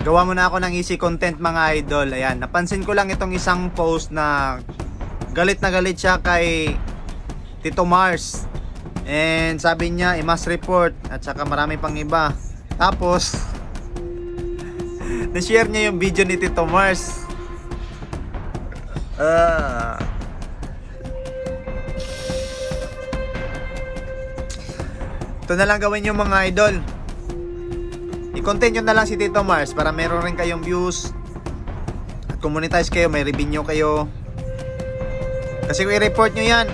Gawa mo na ako ng easy content mga idol. Ayan, napansin ko lang itong isang post na galit na galit siya kay Tito Mars. And sabi niya, i-mass report at saka marami pang iba. Tapos, na-share niya yung video ni Tito Mars. Ah. Ito na lang gawin yung mga idol. I-content nyo na lang si Tito Mars para meron rin kayong views. At commonetize kayo, may revenue kayo. Kasi kung i-report nyo yan,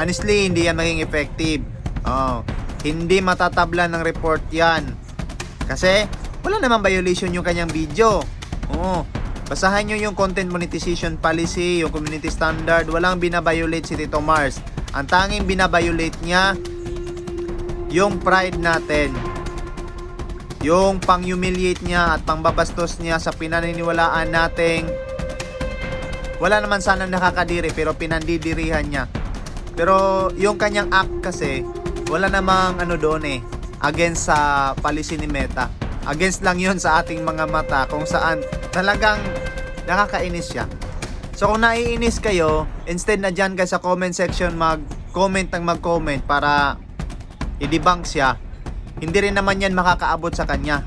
honestly, hindi yan maging effective. Oh, hindi matatabla ng report yan. Kasi, wala namang violation yung kanyang video. Oh, basahan nyo yung content monetization policy, yung community standard. Walang binabiolate si Tito Mars. Ang tanging binabiolate niya, yung pride natin. Yung pang-humiliate niya at pangbabastos niya sa pinaniniwalaan nating wala naman sana nakakadiri pero pinandidirihan niya. Pero yung kanyang act kasi wala namang ano doon eh against sa policy ni Meta. Against lang yun sa ating mga mata kung saan talagang nakakainis siya. So kung naiinis kayo, instead na dyan guys sa comment section mag-comment ng mag-comment para i-debunk siya, hindi rin naman yan makakaabot sa kanya.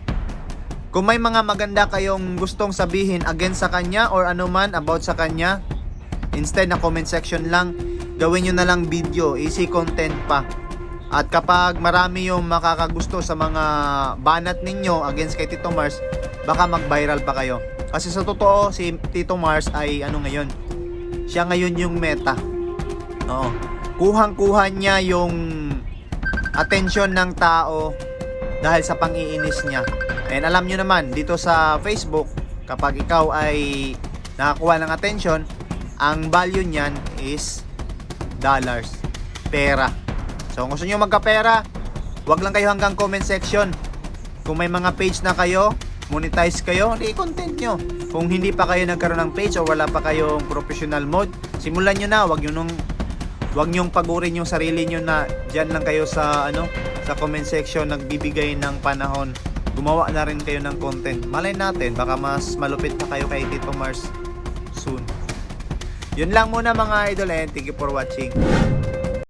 Kung may mga maganda kayong gustong sabihin against sa kanya or ano man about sa kanya, instead na comment section lang, gawin nyo na lang video, easy content pa. At kapag marami yung makakagusto sa mga banat ninyo against kay Tito Mars, baka mag-viral pa kayo. Kasi sa totoo, si Tito Mars ay ano ngayon, siya ngayon yung meta. Oo. Kuhang-kuha niya yung atensyon ng tao dahil sa pang-iinis niya. And alam nyo naman, dito sa Facebook, kapag ikaw ay nakakuha ng attention, ang value niyan is dollars, pera. So kung gusto nyo magkapera, wag lang kayo hanggang comment section. Kung may mga page na kayo, monetize kayo, i-content nyo. Kung hindi pa kayo nagkaroon ng page o wala pa kayong professional mode, simulan nyo na, wag nyo nung Huwag niyong pagurin yung sarili niyo na diyan lang kayo sa ano sa comment section nagbibigay ng panahon. Gumawa na rin kayo ng content. Malay natin baka mas malupit pa kayo kay Tito Mars soon. Yun lang muna mga idol and thank you for watching.